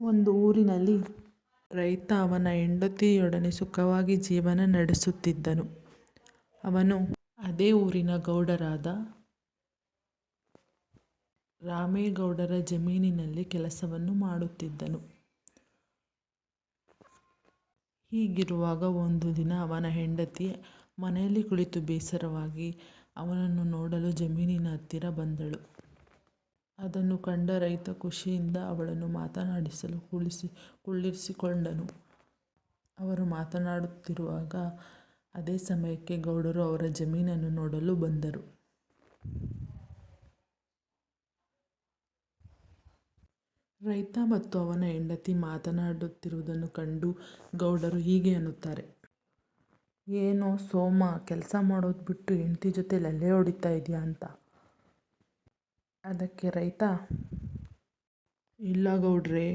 ಒಂದು ಊರಿನಲ್ಲಿ ರೈತ ಅವನ ಹೆಂಡತಿಯೊಡನೆ ಸುಖವಾಗಿ ಜೀವನ ನಡೆಸುತ್ತಿದ್ದನು. ಅವನು ಅದೇ ಊರಿನ ಗೌಡರಾದ ರಾಮೇಗೌಡರ ಜಮೀನಿನಲ್ಲಿ ಕೆಲಸವನ್ನು ಮಾಡುತ್ತಿದ್ದನು. ಹೀಗಿರುವಾಗ ಒಂದು ದಿನ ಅವನ ಹೆಂಡತಿ ಮನೆಯಲ್ಲಿ ಕುಳಿತು ಬೇಸರವಾಗಿ ಅವನನ್ನು ನೋಡಲು ಜಮೀನಿನ ಹತ್ತಿರ ಬಂದಳು. ಅದನ್ನು ಕಂಡ ರೈತ ಖುಷಿಯಿಂದ ಅವಳನ್ನು ಮಾತನಾಡಿಸಲು ಕುಳಿಸಿ, ಕುಳ್ಳಿರಿಸಿಕೊಂಡನು. ಅವರು ಮಾತನಾಡುತ್ತಿರುವಾಗ ಅದೇ ಸಮಯಕ್ಕೆ ಗೌಡರು ಅವರ ಜಮೀನನ್ನು ನೋಡಲು ಬಂದರು. ರೈತ ಮತ್ತು ಅವನ ಹೆಂಡತಿ ಮಾತನಾಡುತ್ತಿರುವುದನ್ನು ಕಂಡು ಗೌಡರು ಹೀಗೆ ಅನ್ನುತ್ತಾರೆ. ಏನೋ ಸೋಮ, ಕೆಲಸ ಮಾಡೋದು ಬಿಟ್ಟು ಹೆಂಡತಿ ಜೊತೆ ಲಲ್ಲೆ ಹೊಡಿತಾ ಇದೆಯಾ ಅಂತ. ಅದಕ್ಕೆ ರೈತ, ಇಲ್ಲ ಗೌಡ್ರೆ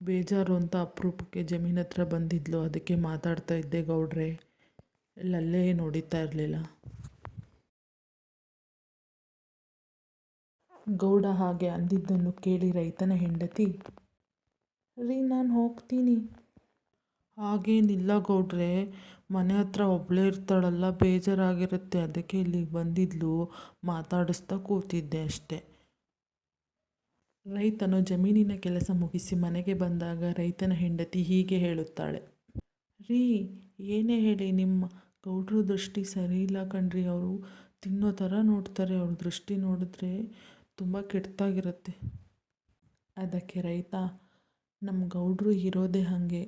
ಬೇಜಾರು ಅಂತ ಅಪರೂಪಕ್ಕೆ ಜಮೀನತ್ರ ಬಂದಿದ್ಲು ಅದಕ್ಕೆ ಮಾತಾಡ್ತಾ ಇದ್ದೆ ಗೌಡ್ರೆ ಇಲ್ಲಲ್ಲೇ ನೋಡಿತಾ ಇರಲಿಲ್ಲ. ಗೌಡ ಹಾಗೆ ಅಂದಿದ್ದನ್ನು ಕೇಳಿ ರೈತನ ಹೆಂಡತಿ, ರೀ ನಾನು ಹೋಗ್ತೀನಿ. ಹಾಗೇನಿಲ್ಲ ಗೌಡ್ರೆ ಮನೆ ಹತ್ರ ಒಬ್ಬಳೇ ಇರ್ತಾಳಲ್ಲ ಬೇಜಾರಾಗಿರುತ್ತೆ ಅದಕ್ಕೆ ಇಲ್ಲಿಗೆ ಬಂದಿದ್ಲು ಮಾತಾಡಿಸ್ತಾ ಕೂತಿದ್ದೆ ಅಷ್ಟೆ. ರೈತನು ಜಮೀನಿನ ಕೆಲಸ ಮುಗಿಸಿ ಮನೆಗೆ ಬಂದಾಗ ರೈತನ ಹೆಂಡತಿ ಹೀಗೆ ಹೇಳುತ್ತಾಳೆ. ರೀ ಏನೇ ಹೇಳಿ ನಿಮ್ಮ ಗೌಡ್ರ ದೃಷ್ಟಿ ಸರಿ ಇಲ್ಲ ಕಣ್ರಿ ಅವರು ತಿನ್ನೋ ಥರ ನೋಡ್ತಾರೆ ಅವ್ರ ದೃಷ್ಟಿ ನೋಡಿದ್ರೆ ತುಂಬ ಕೆಟ್ಟದಾಗಿರುತ್ತೆ. ಅದಕ್ಕೆ ರೈತ, ನಮ್ಮ ಗೌಡ್ರು ಇರೋದೇ ಹಾಗೆ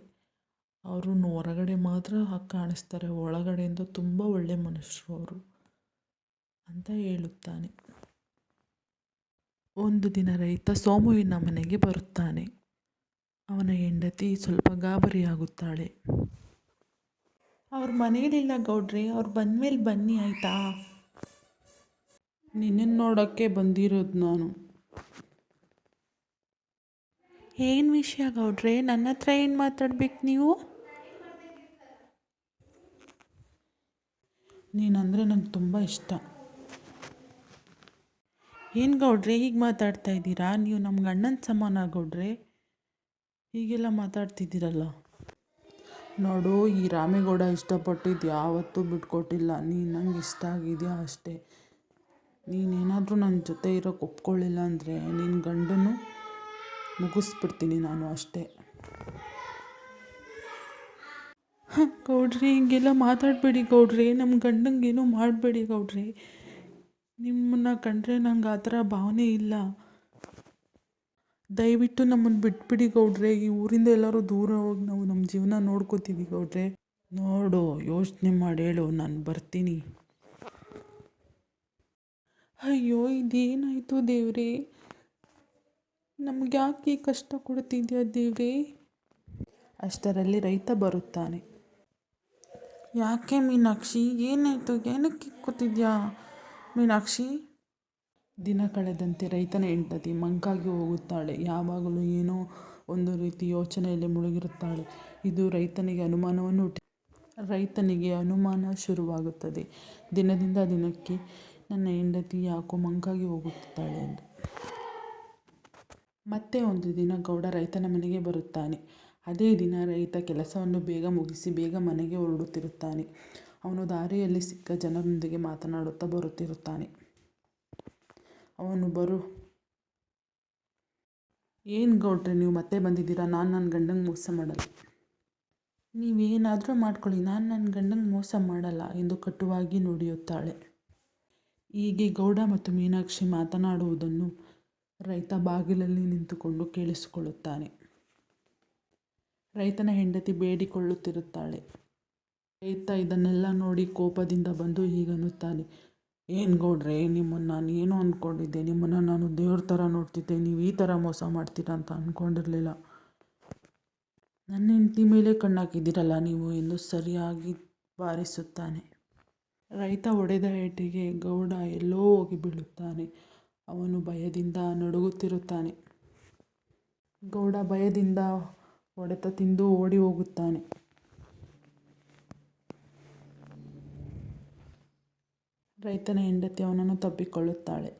ಅವರು ಹೊರಗಡೆ ಮಾತ್ರ ಕಾಣಿಸ್ತಾರೆ ಒಳಗಡೆಯಿಂದ ತುಂಬ ಒಳ್ಳೆ ಮನುಷ್ಯರು ಅವರು ಅಂತ ಹೇಳುತ್ತಾನೆ. ಒಂದು ದಿನ ರೈತ ಸೋಮುವಿನ ಮನೆಗೆ ಬರುತ್ತಾನೆ. ಅವನ ಹೆಂಡತಿ ಸ್ವಲ್ಪ ಗಾಬರಿಯಾಗುತ್ತಾಳೆ. ಅವ್ರ ಮನೆಯಲ್ಲಿಲ್ಲ ಗೌಡ್ರೆ, ಅವ್ರು ಬಂದ್ಮೇಲೆ ಬನ್ನಿ ಆಯಿತಾ. ನಿನ್ನನ್ನು ನೋಡೋಕ್ಕೆ ಬಂದಿರೋದು ನಾನು. ಏನು ವಿಷಯ ಗೌಡ್ರೆ, ನನ್ನ ಹತ್ರ ಏನು ಮಾತಾಡ್ಬೇಕು ನೀವು. ನೀನಂದರೆ ನಂಗೆ ತುಂಬ ಇಷ್ಟ. ಏನು ಗೌಡ್ರೆ, ಹೀಗೆ ಮಾತಾಡ್ತಾ ಇದ್ದೀರಾ ನೀವು ನಮ್ಗೆ ಅಣ್ಣನ ಸಮಾನ ಗೌಡ್ರೆ ಹೀಗೆಲ್ಲ ಮಾತಾಡ್ತಿದ್ದೀರಲ್ಲ. ನೋಡು, ಈ ರಾಮೇಗೌಡ ಇಷ್ಟಪಟ್ಟಿದ್ದು ಯಾವತ್ತೂ ಬಿಟ್ಕೊಟ್ಟಿಲ್ಲ ನೀನು ನಂಗೆ ಇಷ್ಟ ಆಗಿದೆಯಾ ಅಷ್ಟೇ. ನೀನೇನಾದರೂ ನನ್ನ ಜೊತೆ ಇರೋಕ್ಕೆ ಒಪ್ಕೊಳ್ಳಿಲ್ಲ ಅಂದರೆ ನಿನ್ನ ಗಂಡನು ಮುಗಿಸ್ಬಿಡ್ತೀನಿ ನಾನು ಅಷ್ಟೇ. ಗೌಡ್ರಿ, ಹೀಗೆಲ್ಲ ಮಾತಾಡಬೇಡಿ ಗೌಡ್ರಿ ನಮ್ಮ ಗಂಡಂಗೆ ಏನೂ ಮಾಡಬೇಡಿ ಗೌಡ್ರೆ ನಿಮ್ಮನ್ನು ಕಂಡರೆ ನಂಗೆ ಆ ಥರ ಭಾವನೆ ಇಲ್ಲ. ದಯವಿಟ್ಟು ನಮ್ಮನ್ನು ಬಿಟ್ಬಿಡಿ ಗೌಡ್ರೆ ಈ ಊರಿಂದ ಎಲ್ಲರೂ ದೂರ ಹೋಗಿ ನಾವು ನಮ್ಮ ಜೀವನ ನೋಡ್ಕೋತೀವಿ ಗೌಡ್ರೆ. ನೋಡು, ಯೋಚನೆ ಮಾಡಿ ಹೇಳು, ನಾನು ಬರ್ತೀನಿ. ಅಯ್ಯೋ, ಇದೇನಾಯಿತು ದೇವರೇ ನಮ್ಗೆ ಯಾಕೆ ಈ ಕಷ್ಟ ಕೊಡ್ತಿದ್ಯಾ ದೇವ್ರಿ ಅಷ್ಟರಲ್ಲಿ ರೈತ ಬರುತ್ತಾನೆ. ಯಾಕೆ ಮೀನಾಕ್ಷಿ ಏನಾಯಿತು ಏನಕ್ಕೆ ಕೂತಿದ್ಯಾ ಮೀನಾಕ್ಷಿ. ದಿನ ಕಳೆದಂತೆ ರೈತನ ಹೆಂಡತಿ ಮಂಕಾಗಿ ಹೋಗುತ್ತಾಳೆ. ಯಾವಾಗಲೂ ಏನೋ ಒಂದು ರೀತಿ ಯೋಚನೆಯಲ್ಲಿ ಮುಳುಗಿರುತ್ತಾಳೆ. ಇದು ರೈತನಿಗೆ ಅನುಮಾನವನ್ನು. ರೈತನಿಗೆ ಅನುಮಾನ ಶುರುವಾಗುತ್ತದೆ ದಿನದಿಂದ ದಿನಕ್ಕೆ ನನ್ನ ಹೆಂಡತಿ ಯಾಕೋ ಮಂಕಾಗಿ ಹೋಗುತ್ತಾಳೆ ಎಂದು. ಮತ್ತೆ ಒಂದು ದಿನ ಗೌಡ ರೈತನ ಮನೆಗೆ ಬರುತ್ತಾನೆ. ಅದೇ ದಿನ ರೈತ ಕೆಲಸವನ್ನು ಬೇಗ ಮುಗಿಸಿ ಬೇಗ ಮನೆಗೆ ಹೊರಡುತ್ತಿರುತ್ತಾನೆ. ಅವನು ದಾರಿಯಲ್ಲಿ ಸಿಕ್ಕ ಜನರೊಂದಿಗೆ ಮಾತನಾಡುತ್ತಾ ಬರುತ್ತಿರುತ್ತಾನೆ. ಅವನು ಬರು ಏನು ಗೌಡ್ರೆ, ನೀವು ಮತ್ತೆ ಬಂದಿದ್ದೀರಾ ನಾನು ನನ್ನ ಗಂಡಂಗೆ ಮೋಸ ಮಾಡಲ್ಲ. ನೀವೇನಾದರೂ ಮಾಡ್ಕೊಳ್ಳಿ ನಾನು ನನ್ನ ಗಂಡಂಗೆ ಮೋಸ ಮಾಡಲ್ಲ ಎಂದು ಕಟುವಾಗಿ ನುಡಿಯುತ್ತಾಳೆ. ಹೀಗೆ ಗೌಡ ಮತ್ತು ಮೀನಾಕ್ಷಿ ಮಾತನಾಡುವುದನ್ನು ರೈತ ಬಾಗಿಲಲ್ಲಿ ನಿಂತುಕೊಂಡು ಕೇಳಿಸಿಕೊಳ್ಳುತ್ತಾನೆ. ರೈತನ ಹೆಂಡತಿ ಬೇಡಿಕೊಳ್ಳುತ್ತಿರುತ್ತಾಳೆ. ರೈತ ಇದನ್ನೆಲ್ಲ ನೋಡಿ ಕೋಪದಿಂದ ಬಂದು ಹೀಗನ್ನುತ್ತಾನೆ. ಏನು ಗೌಡ್ರೆ, ನಿಮ್ಮನ್ನು ನಾನು ಏನೋ ಅಂದ್ಕೊಂಡಿದ್ದೆ ನಿಮ್ಮನ್ನು ನಾನು ದೇವ್ರ ಥರ ನೋಡ್ತಿದ್ದೆ ನೀವು ಈ ಥರ ಮೋಸ ಮಾಡ್ತೀರ ಅಂತ ಅಂದ್ಕೊಂಡಿರಲಿಲ್ಲ. ನನ್ನ ಹೆಂಡತಿ ಮೇಲೆ ಕಣ್ಣಾಕಿದ್ದೀರಲ್ಲ ನೀವು ಎಂದು ಸರಿಯಾಗಿ ಬಾರಿಸುತ್ತಾನೆ. ರೈತ ಒಡೆದ ಏಟಿಗೆ ಗೌಡ ಎಲ್ಲೋ ಹೋಗಿ ಬೀಳುತ್ತಾನೆ. ಅವನು ಭಯದಿಂದ ನಡುಗುತ್ತಿರುತ್ತಾನೆ. ಗೌಡ ಭಯದಿಂದ ಹೊಡೆತ ತಿಂದು ಓಡಿ ಹೋಗುತ್ತಾನೆ. ರೈತನ ಹೆಂಡತಿ ಅವನನ್ನು ತಬ್ಬಿಕೊಳ್ಳುತ್ತಾಳೆ.